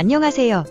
안녕하세요.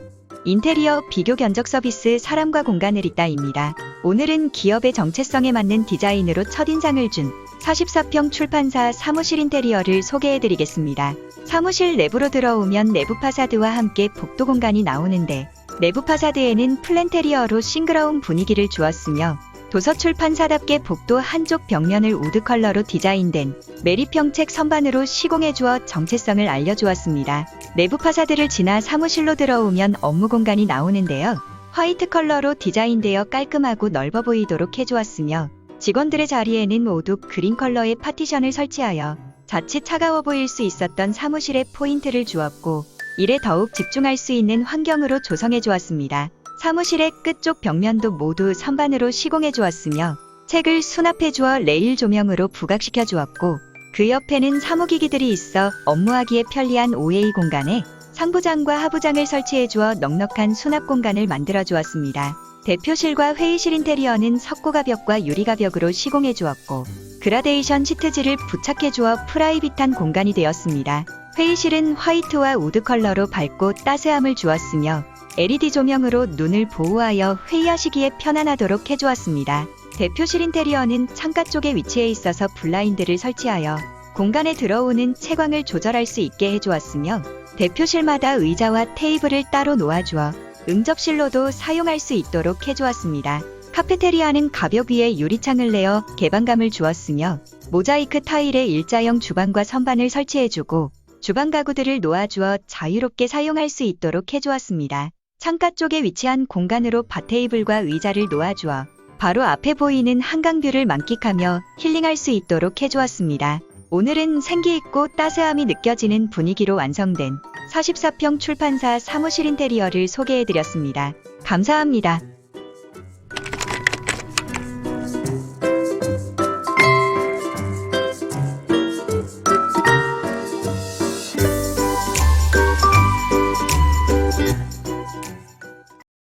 인테리어 비교 견적 서비스 사람과 공간을 잇다입니다. 오늘은 기업의 정체성에 맞는 디자인으로 첫인상을 준 44평 출판사 사무실 인테리어를 소개해드리겠습니다. 사무실 내부로 들어오면 내부 파사드와 함께 복도 공간이 나오는데 내부 파사드에는 플랜테리어로 싱그러운 분위기를 주었으며 도서 출판사답게 복도 한쪽 벽면을 우드 컬러로 디자인된 메리평책 선반으로 시공해 주어 정체성을 알려주었습니다. 내부 파사드를 지나 사무실로 들어오면 업무 공간이 나오는데요. 화이트 컬러로 디자인되어 깔끔하고 넓어 보이도록 해주었으며 직원들의 자리에는 모두 그린 컬러의 파티션을 설치하여 자칫 차가워 보일 수 있었던 사무실에 포인트를 주었고 일에 더욱 집중할 수 있는 환경으로 조성해 주었습니다. 사무실의 끝쪽 벽면도 모두 선반으로 시공해 주었으며 책을 수납해 주어 레일 조명으로 부각시켜 주었고 그 옆에는 사무기기들이 있어 업무하기에 편리한 OA 공간에 상부장과 하부장을 설치해 주어 넉넉한 수납 공간을 만들어 주었습니다. 대표실과 회의실 인테리어는 석고가벽과 유리가벽으로 시공해 주었고 그라데이션 시트지를 부착해 주어 프라이빗한 공간이 되었습니다. 회의실은 화이트와 우드 컬러로 밝고 따스함을 주었으며 LED 조명으로 눈을 보호하여 회의하시기에 편안하도록 해주었습니다. 대표실 인테리어는 창가 쪽에 위치해 있어서 블라인드를 설치하여 공간에 들어오는 채광을 조절할 수 있게 해주었으며 대표실마다 의자와 테이블을 따로 놓아주어 응접실로도 사용할 수 있도록 해주었습니다. 카페테리아는 가벽 위에 유리창을 내어 개방감을 주었으며 모자이크 타일의 일자형 주방과 선반을 설치해주고 주방 가구들을 놓아주어 자유롭게 사용할 수 있도록 해주었습니다. 창가 쪽에 위치한 공간으로 바 테이블과 의자를 놓아주어 바로 앞에 보이는 한강뷰를 만끽하며 힐링할 수 있도록 해주었습니다. 오늘은 생기있고 따스함이 느껴지는 분위기로 완성된 44평 출판사 사무실 인테리어를 소개해드렸습니다. 감사합니다.